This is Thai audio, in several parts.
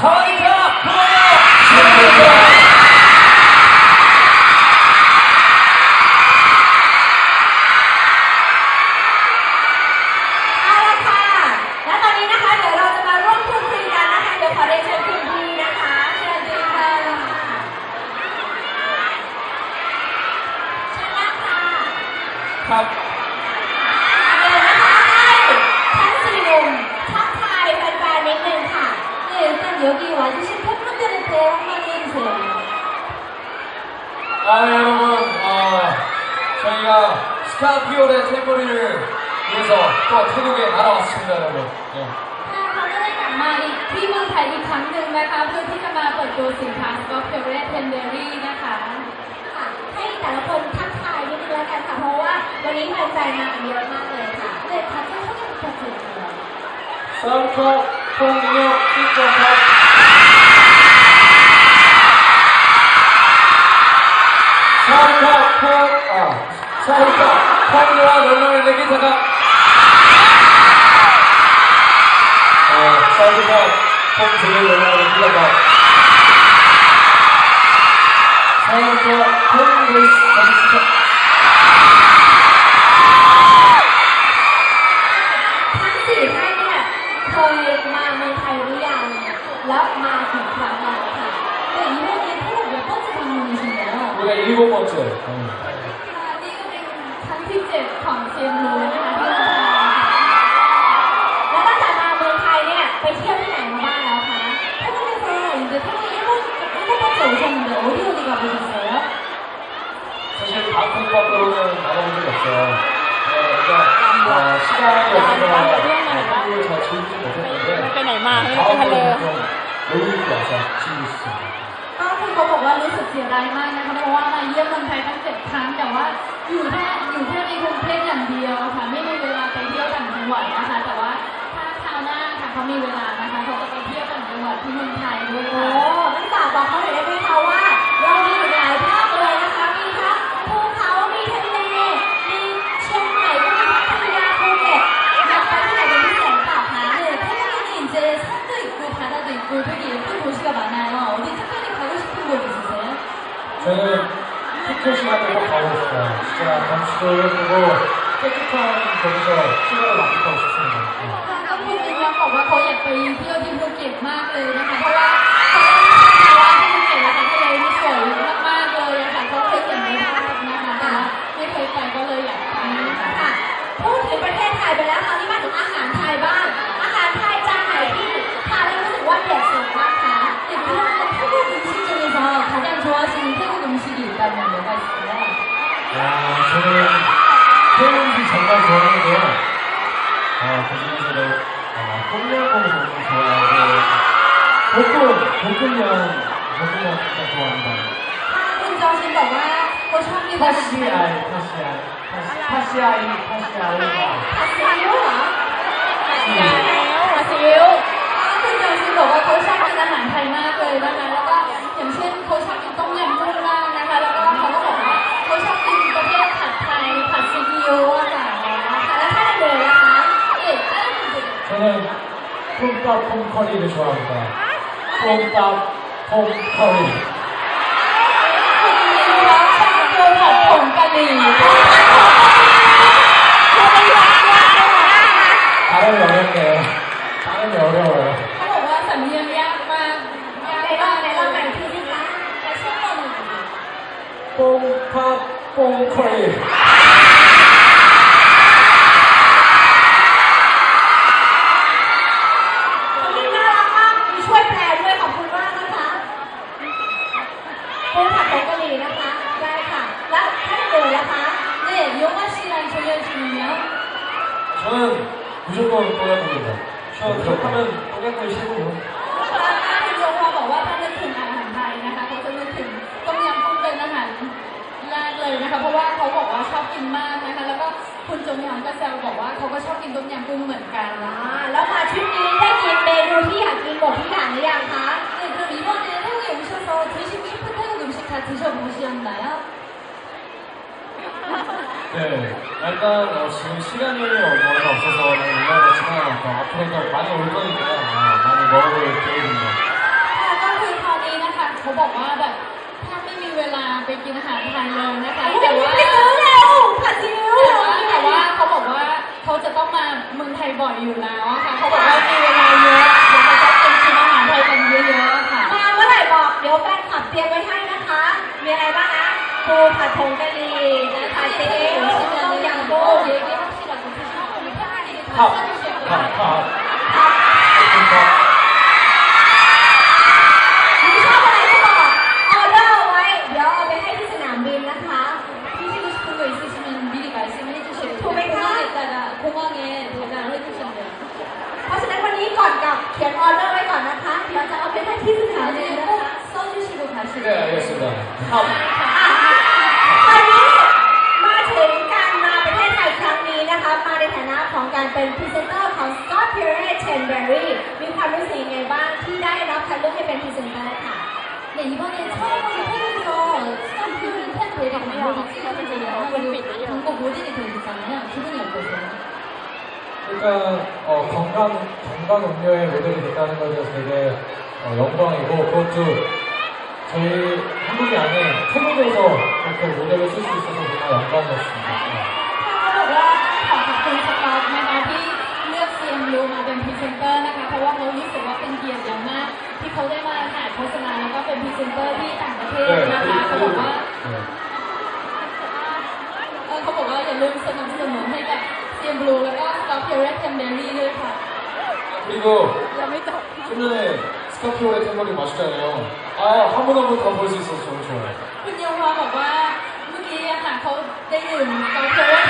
ขออีเอาละค่ะ และตอนนี้นะคะ เดี๋ยวเราจะมาร่วมพูดคุยกันนะคะ เดยวอเรีนเชิญดีนะคะ เชิญพีค่ะเชิญนะคะ ครับ 아 여러분 어, 저희가 스카피오의 템버리를 위해서 또 태국에 날아왔습니다 여러분 네. ค่ะเขาก็ได้กลับมาอีกที่เมืองไทยอีกครั้งหนึ่งนะคะ เพื่อที่จะมาเปิดตัวสินค้าสกอตเทเรสเทนเดอรี่นะคะ ค่ะ ให้แต่ละคนทักทายนิดนึงแล้วกันค่ะ เพราะว่าวันนี้แฟนๆมากันเยอะมากเลยค่ะ 네, 다들 소개 부탁드릴게요. 썬컵 통역 시점컵 썬 지 통, 아, 썬컵 통유와 롤러의 내기사가 어, 썬컵 통주의 롤러의 내기사가 썬컵 통레이스 선수컵 ทั้งสี่ท่านเนี่ยเคยมาเมืองไทยหรือยัง แล้วมากี่ครั้งแล้วค่ะ 네, 이번에 태국 몇 번째 방문이신가요? 우리가 일곱 번째 음. ที่เจ็ดของเซียนรูนะคะที่เมืองไทยค่ะ แล้วตั้งแต่มาเมืองไทยเนี่ยไปเที่ยวที่ไหนมาบ้างแล้วคะ 태국에서 이제 태국에 일본, 일곱 번째 오셨는데 어디 어디 가보셨어요? 사실 바쿠 밖으로는 나가본 적이 없어요. 네, 그러니까 어, 시간이 없어서 한국을 잘 즐기지 못했는데 ไปไหนมาไม่ได้ไปทะเล 다음번에는 좀 여유 있게 와서 즐길 수 있습니다. ก็คือเขาบอกว่ารู้สึกเสียดายมากนะคะเพราะว่ามาเยี่ยมเมืองไทยตั้งเจ็ดครั้งแต่ว่า อยู่แค่อยู่แค่ในกรุงเทพอย่างเดียวค่ะไม่มีเวลาไปเที่ยวต่างจังหวัดนะคะ แต่ว่าถ้าคราวหน้าค่ะเขามีเวลานะคะเขาจะไปเที่ยวต่างจังหวัดที่เมืองไทยด้วย โอ้ ค่ะ นั่นฝากบอกเขาหน่อยได้ไหมคะว่า เรามีอยู่หลายภาคเลยนะคะ มีทั้งภูเขา มีทะเล มีเชียงใหม่ก็มีพัทยาภูเก็ตอยากไปที่ไหนเป็นพิเศษเปล่าคะ 네, 태국에는 이제 산도 있고 바다도 있고 되게 예쁜 도시가 많아요. 어디 특별히 가고 싶은 곳 있으세요? 저는 피크 시간에 꼭 가고 싶어요. 진짜 잠시도 예쁘고 깨끗한 거기서 시간을 낭비하고 싶습니다. 네. ก็คุณมินยังบอกว่าเขาอยากไปเที่ยวที่ภูเก็ตมากเลยนะคะ เพราะว่าเขา 좋아하고 볶음, 볶음면, 볶음면 진짜 좋아합니다. ถ้าคุณจอชินบอกว่าเขาชอบกินอาหารไทย 파시아이, 파시아이, 파시- 파시아이, 파시아이. ผัดซีอิ๊วเหรอ อาซิลคุณจอชินบอกว่าเขาชอบกินอาหารไทยมากเลยนะคะ แล้วก็อย่างเช่นเขาชอบกินต้มยำกุ้งมากนะคะ แล้วก็เขาก็บอกว่าเขาชอบกินประเภทผัดไทยผัดซีอิ๊วอะค่ะ ค่ะแล้วถ้าเดินๆล่ะคะ เอ๊ะอะไรคุณจะ 저는 콩밥 콩커리를 좋아합니다. กงมตามพงเคยคุณลีรักตามตัวผัดผงกะหรี่ทำได้เหรอเก๋ทำได้เหรอเลยเขาบอกว่าสัญญายยากมากยากมากในรองใหม่ทีสิคะแต่ชื่อตอนปงพับปงเคร 또양꿍입니다. 저 무조건은 또양꿍이 최고예요. คุณโยพอบอกว่าถ้านึกถึงอาหารไทยนะคะเขาจะนึกถึงต้มยำกุ้งเป็นอาหารแรกเลยนะคะ เพราะว่าเขาบอกว่าชอบกินมากนะคะ แล้วก็คุณจงยอนก็แซวบอกว่าเขาก็ชอบกินต้มยำกุ้งเหมือนกัน อ่าแล้วมาทริปนี้ได้กินเมนูที่อยากกินหมดทุกอย่างหรือยังคะ 네, 그럼 이번에 태국에 오셔서 드시고 싶은 태국 음식 다 드셔보셨나요? 네, 약간 어, 지금 시간이 얼마 없어서 많이 올라가지만 어, 앞으로도 많이 올 거니까 어, 많이 먹어볼 계획입니다. เขาบอกว่าแบบแทบไม่มีเวลาไปกินอาหารไทยเลยนะคะ แต่ แต่ ว่า ว่า ไปซื้อเร็วผัดซีอิ๊ว แต่ว่าแต่ว่าเขาบอกว่าเขาจะต้องมาเมืองไทยบ่อยอยู่แล้วอะค่ะเขาบอกว่ามีเวลา า ปูผัดผงกะหรี่นะผัดซีอิ๊วต้มยำกุ้ง 얘기하시라고 드시면 팬들이 다 밥, 사주실 밥, 거예요. 밥. 밥. มีชอบอะไรก็บอกออเดอร์เอาไว้ เดี๋ยวเอาไปให้ที่สนามบินนะคะ 드시고 싶은 거 있으시면 미리 말씀해 주세요. 고백하? 공항에다가 공항에 배달을 해주신대요. เพราะฉะนั้นวันนี้ก่อนกลับเขียนออเดอร์ไว้ก่อนนะคะ เดี๋ยวจะเอาไปให้ที่สนามบิน 나중에 นะ 꼭 คะ 써주시고 가시고. 네, 알겠습니다. 밥. ต เป็นพรีเซนเตอร์ของ Scott Pure Tenberry มีความรู้สึกยังไงบ้างที่ได้รับคัดเลือกให้เป็นพรีเซนเตอร์ค่ะ 네, 이번에 처음으로 태국에서 스타필 팬 저희가 광고를 찍었는데요. 그리고 광고 모델이 되셨잖아요. 기분이 어떠세요? 일단 어, 건강 건강 음료의 모델이 됐다는 것에 대해서 되게 어, 영광이고 그것도 저희 한국이 아닌 태국에서 이렇게 모델을 쓸 수 있어서 정말 영광이었습니다. ขอบคุณสกอตนะคะที่เลือก CMU มาเป็นพรีเซนเตอร์นะคะ เพราะว่าเขารู้สึกว่าเป็นเกียรติอย่างมาก ที่เขาได้มาถ่ายโฆษณาแล้วก็เป็นพรีเซนเตอร์ที่ต่างประเทศ 네, นะคะเขาบอกว่า 네. เออเขาบอกว่าอย่าลืมสนับสนุนให้กับ CMU แล้วก็ Scott Pure Canberry ด้วยค่ะ 그리고 ยังไม่จบ 좀 전에 스카피오레 템버리 마셨잖아요. 아, 한 번 한 번 더 볼 수 있어서 너무 좋아요. คุณเยาวาบอกว่าเมื่อกี้อะค่ะเขาได้ดื่ม Scott Pure Canberry ไป แ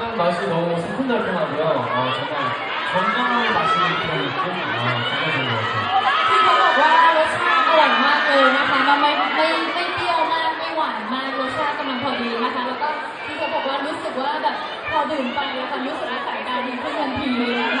일단 맛이 너무 새콤달콤하고요. 어, 정말 건강한 맛이 들어있고 아, 정말 좋은 것 같아요. ที่เขาบอกว่ารสชาติอร่อยมากเลยนะคะมันไม่ไม่ไม่เปรี้ยวมากไม่หวานมากรสชาติกำลังพอดีนะคะ แล้วก็ที่เขาบอกว่ารู้สึกว่าแบบพอดื่มไปแล้วค่ะรู้สึกว่าสายตาดีขึ้นทันทีเลย ะ